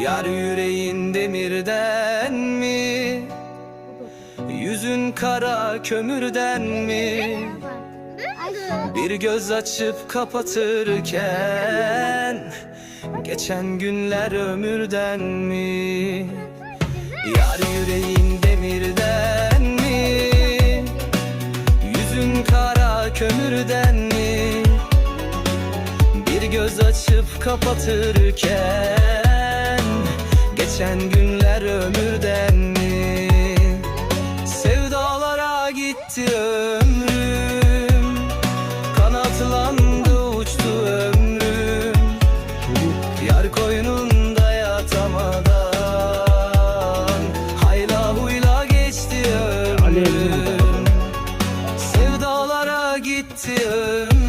Yar yüreğin demirden mi? Yüzün kara kömürden mi? Bir göz açıp kapatırken Geçen günler ömürden mi? Yar yüreğin demirden mi? Yüzün kara kömürden mi? Bir göz açıp kapatırken geçen günler ömürden mi? Sevdalara gitti ömrüm. Kanatlandı uçtu ömrüm. Yar koynunda yatamadan Hayla huyla geçti ömrüm. Sevdalara gitti ömrüm.